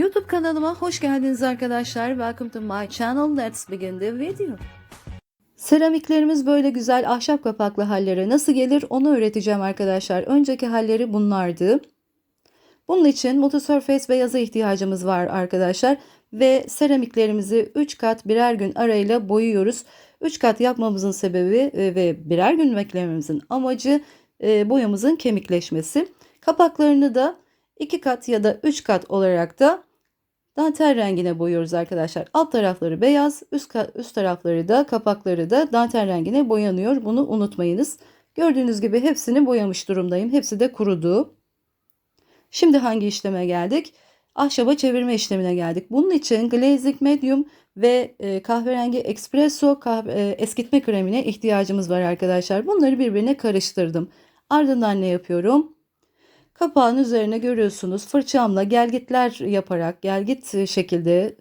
YouTube kanalıma hoş geldiniz arkadaşlar. Welcome to my channel. Let's begin the video. Seramiklerimiz böyle güzel ahşap kapaklı hallere nasıl gelir onu öğreteceğim arkadaşlar. Önceki halleri bunlardı. Bunun için Multisurface beyaza ihtiyacımız var arkadaşlar. Ve seramiklerimizi 3 kat birer gün arayla boyuyoruz. 3 kat yapmamızın sebebi e, ve birer gün beklememizin amacı e, boyamızın kemikleşmesi. Kapaklarını da 2 kat ya da 3 kat olarak da dantel rengine boyuyoruz arkadaşlar. Alt tarafları beyaz, üst, üst tarafları da kapakları da dantel rengine boyanıyor. Bunu unutmayınız. Gördüğünüz gibi hepsini boyamış durumdayım. Hepsi de kurudu. Şimdi hangi işleme geldik? Ahşaba çevirme işlemine geldik. Bunun için glazing medium ve e, kahverengi espresso kahve, e, eskitme kremine ihtiyacımız var arkadaşlar. Bunları birbirine karıştırdım. Ardından ne yapıyorum? Kapağın üzerine görüyorsunuz fırçamla gelgitler yaparak gelgit şekilde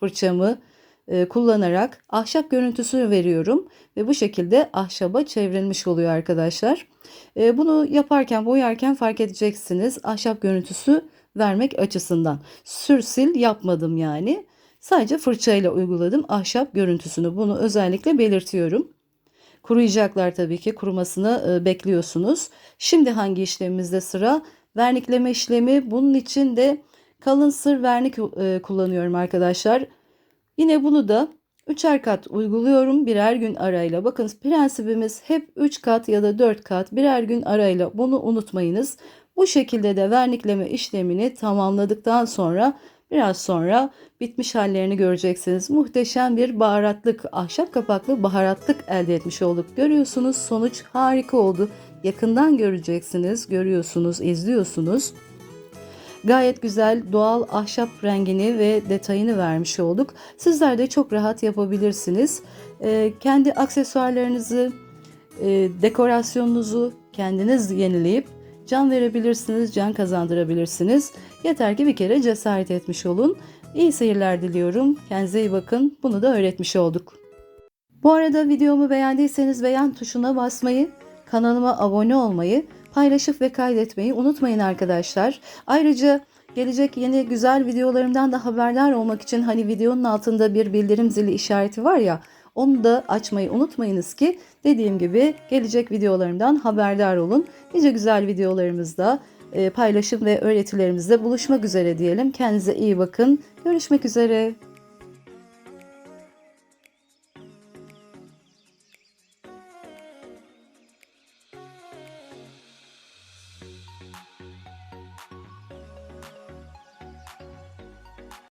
fırçamı e, kullanarak ahşap görüntüsü veriyorum ve bu şekilde ahşaba çevrilmiş oluyor arkadaşlar. E, bunu yaparken boyarken fark edeceksiniz ahşap görüntüsü vermek açısından. Sürsil yapmadım yani. Sadece fırçayla uyguladım ahşap görüntüsünü. Bunu özellikle belirtiyorum. Kuruyacaklar tabii ki. Kurumasını e, bekliyorsunuz. Şimdi hangi işlemimizde sıra? Vernikleme işlemi. Bunun için de kalın sır vernik e, kullanıyorum arkadaşlar. Yine bunu da üçer kat uyguluyorum birer gün arayla. Bakın prensibimiz hep 3 kat ya da 4 kat birer gün arayla. Bunu unutmayınız. Bu şekilde de vernikleme işlemini tamamladıktan sonra biraz sonra bitmiş hallerini göreceksiniz. Muhteşem bir baharatlık, ahşap kapaklı baharatlık elde etmiş olduk. Görüyorsunuz sonuç harika oldu. Yakından göreceksiniz, görüyorsunuz, izliyorsunuz. Gayet güzel doğal ahşap rengini ve detayını vermiş olduk. Sizler de çok rahat yapabilirsiniz. Ee, kendi aksesuarlarınızı, e, dekorasyonunuzu kendiniz yenileyip can verebilirsiniz, can kazandırabilirsiniz. Yeter ki bir kere cesaret etmiş olun. İyi seyirler diliyorum. Kendinize iyi bakın. Bunu da öğretmiş olduk. Bu arada videomu beğendiyseniz beğen tuşuna basmayı, kanalıma abone olmayı, paylaşıp ve kaydetmeyi unutmayın arkadaşlar. Ayrıca gelecek yeni güzel videolarımdan da haberdar olmak için hani videonun altında bir bildirim zili işareti var ya onu da açmayı unutmayınız ki dediğim gibi gelecek videolarımdan haberdar olun. Nice güzel videolarımızda e, paylaşım ve öğretilerimizde buluşmak üzere diyelim. Kendinize iyi bakın. Görüşmek üzere.